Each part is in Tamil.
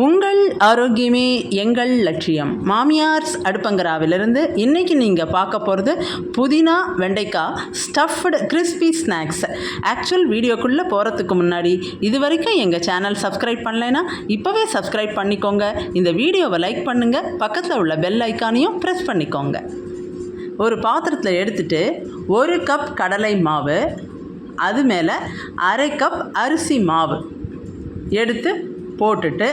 உங்கள் ஆரோக்கியமே எங்கள் லட்சியம். மாமியார்ஸ் அடுப்பங்கராவிலிருந்து இன்றைக்கி நீங்கள் பார்க்க போகிறது புதினா வெண்டைக்காய் ஸ்டஃப்டு கிறிஸ்பி ஸ்நாக்ஸ் ஆக்சுவல் வீடியோக்குள்ளே போகிறதுக்கு முன்னாடி இது வரைக்கும் எங்கள் சேனல் சப்ஸ்கிரைப் பண்ணலைன்னா இப்போவே சப்ஸ்கிரைப் பண்ணிக்கோங்க. இந்த வீடியோவை லைக் பண்ணுங்கள் பக்கத்தில் உள்ள பெல் ஐக்கானையும் ப்ரெஸ் பண்ணிக்கோங்க. ஒரு பாத்திரத்தில் எடுத்துகிட்டு ஒரு கப் கடலை மாவு அது மேலே அரை கப் அரிசி மாவு எடுத்து போட்டுட்டு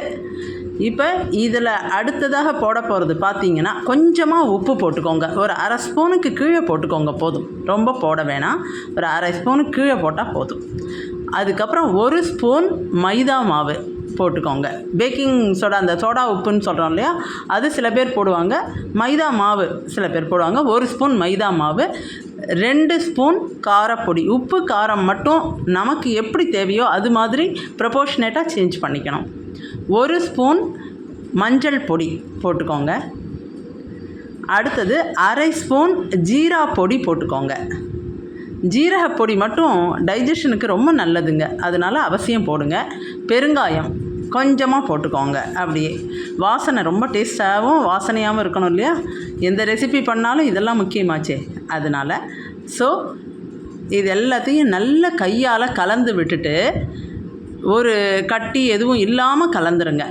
இப்போ இதில் அடுத்ததாக போட போகிறது பார்த்தீங்கன்னா கொஞ்சமாக உப்பு போட்டுக்கோங்க. ஒரு அரை ஸ்பூனுக்கு கீழே போட்டுக்கோங்க போதும். ரொம்ப போட வேணாம். ஒரு அரை ஸ்பூனுக்கு கீழே போட்டால் போதும். அதுக்கப்புறம் ஒரு ஸ்பூன் மைதா மாவு. போட்டுக்கோங்க. பேக்கிங் சோடா அந்த சோடா உப்புன்னு சொல்கிறோம் இல்லையா? அது சில பேர் போடுவாங்க. மைதா மாவு சில பேர் போடுவாங்க. ஒரு ஸ்பூன் மைதா மாவு ரெண்டு ஸ்பூன் காரப்பொடி. உப்பு காரம் மட்டும் நமக்கு எப்படி தேவையோ அது மாதிரி ப்ரப்போர்ஷனேட்டாக சேஞ்ச் பண்ணிக்கணும். ஒரு ஸ்பூன் மஞ்சள் பொடி போட்டுக்கோங்க. அடுத்தது அரை ஸ்பூன் ஜீரா பொடி போட்டுக்கோங்க. ஜீரக பொடி மட்டும் டைஜஷனுக்கு ரொம்ப நல்லதுங்க. அதனால் அவசியம் போடுங்க. பெருங்காயம் கொஞ்சமாக போட்டுக்கோங்க. அப்படியே வாசனை ரொம்ப டேஸ்ட்டாகவும் வாசனையாகவும் இருக்கணும் இல்லையா? எந்த ரெசிபி பண்ணாலும் இதெல்லாம் முக்கியமாச்சே. அதனால் ஸோ இது எல்லாத்தையும் நல்ல கையால் கலந்து விட்டுட்டு ஒரு கட்டி எதுவும் இல்லாமல் கலந்துருங்க.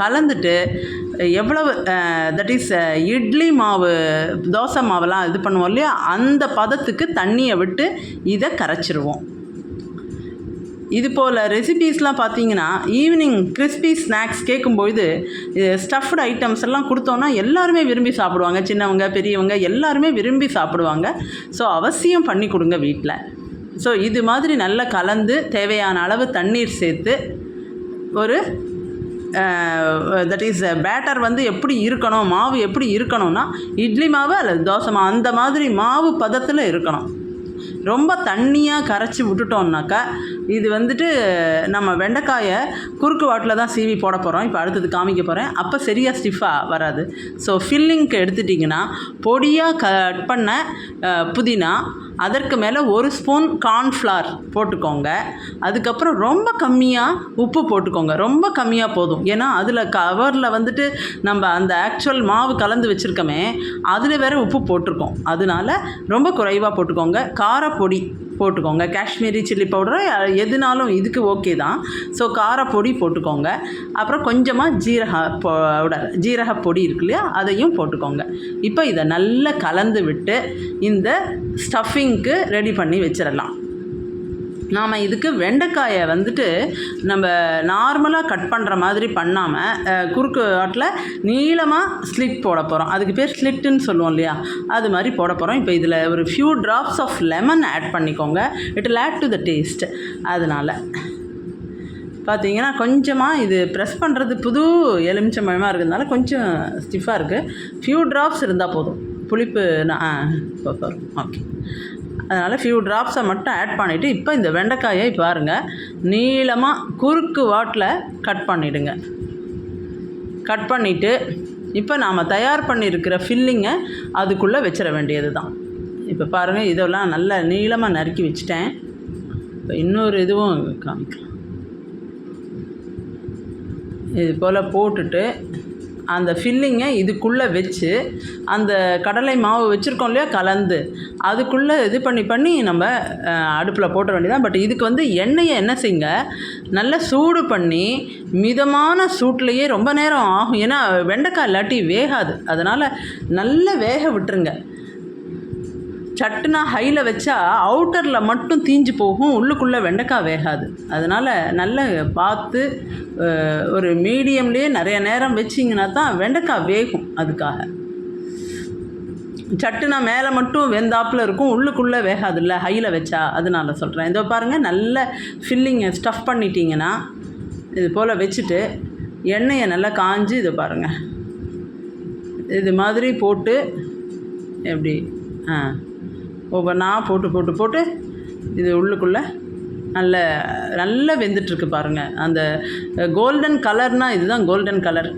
கலந்துட்டு எவ்வளவு தட் இஸ் இட்லி மாவு தோசை மாவெல்லாம் இது பண்ணுவோம் இல்லையா? அந்த பதத்துக்கு தண்ணியை விட்டு இதை கரைச்சிருவோம். இது போல் ரெசிபீஸ்லாம் பார்த்தீங்கன்னா ஈவினிங் கிறிஸ்பி ஸ்நாக்ஸ் கேட்கும்பொழுது ஸ்டஃப்டு ஐட்டம்ஸ் எல்லாம் கொடுத்தோன்னா எல்லாருமே விரும்பி சாப்பிடுவாங்க. சின்னவங்க பெரியவங்க எல்லாருமே விரும்பி சாப்பிடுவாங்க. ஸோ அவசியம் பண்ணி கொடுங்க வீட்டில் ஸோ இது மாதிரி நல்லா கலந்து தேவையான அளவு தண்ணீர் சேர்த்து ஒரு தட் இஸ் பேட்டர் வந்து எப்படி இருக்கணும் மாவு எப்படி இருக்கணும்னா இட்லி மாவு அல்லது தோசை மாவு அந்த மாதிரி மாவு பதத்தில் இருக்கணும். ரொம்ப தண்ணியாக கரைச்சி விட்டுட்டோம்னாக்கா இது வந்துட்டு நம்ம வெண்டைக்காயை குறுக்கு வாட்டில் தான் சீவி போட போகிறோம் இப்போ அடுத்தது காமிக்க போகிறேன் அப்போ சரியாக ஸ்டிஃபாக வராது. ஸோ ஃபில்லிங்க்கு எடுத்துட்டிங்கன்னா பொடியாக கட் பண்ண புதினா அதற்கு மேலே ஒரு ஸ்பூன் கார்ன்ஃப்ளார் போட்டுக்கோங்க. அதுக்கப்புறம் ரொம்ப கம்மியாக உப்பு போட்டுக்கோங்க. ரொம்ப கம்மியாக போதும். ஏன்னா அதில் கவரில் வந்துட்டு நம்ம அந்த ஆக்சுவல் மாவு கலந்து வச்சுருக்கோமே அதில் வேற உப்பு போட்டிருக்கோம். அதனால ரொம்ப குறைவாக போட்டுக்கோங்க. காரப்பொடி போட்டுக்கோங்க. காஷ்மீரி சில்லி பவுடர் எதுனாலும் இதுக்கு ஓகே தான். ஸோ காரப்பொடி போட்டுக்கோங்க. அப்புறம் கொஞ்சமாக ஜீரக பவுடர் ஜீரக பொடி இருக்கு இல்லையா? அதையும் போட்டுக்கோங்க. இப்போ இதை நல்லா கலந்து விட்டு இந்த ஸ்டஃபிங்க்கு ரெடி பண்ணி வச்சிடலாம். நாம் இதுக்கு வெண்டைக்காயை வந்துட்டு நம்ம நார்மலாக கட் பண்ணுற மாதிரி பண்ணாமல் குறுக்கு வாட்டில் நீளமாக ஸ்லிட் போட போகிறோம் அதுக்கு பேர் ஸ்லிட்டுன்னு சொல்லுவோம் இல்லையா? அது மாதிரி போட போகிறோம் இப்போ இதில் ஒரு few drops of lemon add பண்ணிக்கோங்க. It will add to the taste அதனால் பார்த்தீங்கன்னா கொஞ்சமாக இது ப்ரெஸ் பண்ணுறது புது எலுமிச்சம்பழமாக இருக்கிறதுனால கொஞ்சம் ஸ்டிஃபாக இருக்குது ஃபியூ ட்ராப்ஸ் இருந்தால் போதும். புளிப்பு நான் ஓகே. அதனால் ஃபியூ ட்ராப்ஸை மட்டும் ஆட் பண்ணிவிட்டு இப்போ இந்த வெண்டைக்காயை பாருங்கள் நீளமாக குறுக்கு வாட்டில் கட் பண்ணிவிடுங்க கட் பண்ணிவிட்டு இப்போ நாம் தயார் பண்ணியிருக்கிற ஃபில்லிங்கை அதுக்குள்ளே வச்சிட வேண்டியது தான் இப்போ பாருங்கள் இதெல்லாம் நல்லா நீளமாக நறுக்கி வச்சிட்டேன். இப்போ இன்னொரு இதுவும் காமிக்கலாம். இது போல் போட்டுட்டு அந்த ஃபில்லிங்கை இதுக்குள்ளே வச்சு அந்த கடலை மாவு வச்சுருக்கோம் இல்லையா கலந்து அதுக்குள்ளே இது பண்ணி பண்ணி நம்ம அடுப்பில் போட்ட வேண்டியதான் பட் இதுக்கு வந்து எண்ணெயை என்ன செய்யுங்க? நல்லா சூடு பண்ணி மிதமான சூட்லேயே ரொம்ப நேரம் ஆகும். ஏன்னா வெண்டைக்காய் இல்லாட்டி வேகாது. அதனால் நல்லா வேக விட்டுருங்க. சட்டுனா ஹையில் வச்சா அவுட்டரில் மட்டும் தீஞ்சு போகும் உள்ளுக்குள்ளே வெண்டைக்காய் வேகாது. அதனால் நல்ல பார்த்து ஒரு மீடியம்லேயே நிறைய நேரம் வச்சிங்கன்னா தான் வெண்டைக்காய் வேகும் அதுக்காக. சட்டுனா மேலே மட்டும் வெந்தாப்பில் இருக்கும் உள்ளுக்குள்ளே வேகாதுல்ல ஹையில் வச்சா. அதனால் சொல்கிறேன் இதோ பாருங்கள் நல்ல ஃபில்லிங்கை ஸ்டஃப் பண்ணிட்டீங்கன்னா இது போல் வச்சுட்டு எண்ணெயை நல்லா காஞ்சி இதை பாருங்கள் இது மாதிரி போட்டு எப்படி? ஆ. ஒவ்வொன்றா போட்டு போட்டு போட்டு இது உள்ளுக்குள்ளே நல்ல நல்லா வெந்துட்டுருக்கு பாருங்கள் அந்த கோல்டன் கலர்னால் இதுதான் கோல்டன் கலர்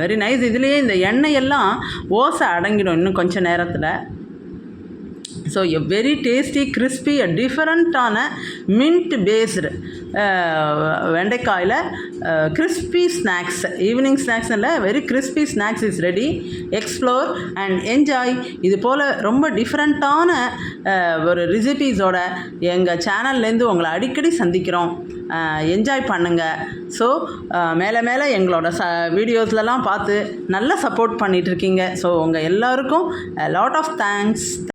வெரி நைஸ் இதுலேயே இந்த எண்ணெய் எல்லாம் ஓசை அடங்கிடும் இன்னும் கொஞ்சம் நேரத்தில். So a very tasty crispy டிஃபரண்ட்டான mint based வெண்டைக்காயில் கிறிஸ்பி ஸ்நாக்ஸ் ஈவினிங் ஸ்நாக்ஸ் இல்லை very crispy snacks is ready explore and enjoy இது போல் ரொம்ப டிஃப்ரெண்ட்டான uh, ஒரு ரெசிபீஸோட எங்கள் சேனல்லேருந்து உங்களை அடிக்கடி சந்திக்கிறோம். Uh, என்ஜாய் பண்ணுங்கள் ஸோ uh, மேலே மேலே எங்களோட ச வீடியோஸ்லலாம் பார்த்து நல்லா சப்போர்ட் பண்ணிகிட்ருக்கீங்க ஸோ உங்கள் எல்லாருக்கும் லாட் ஆஃப் தேங்க்ஸ்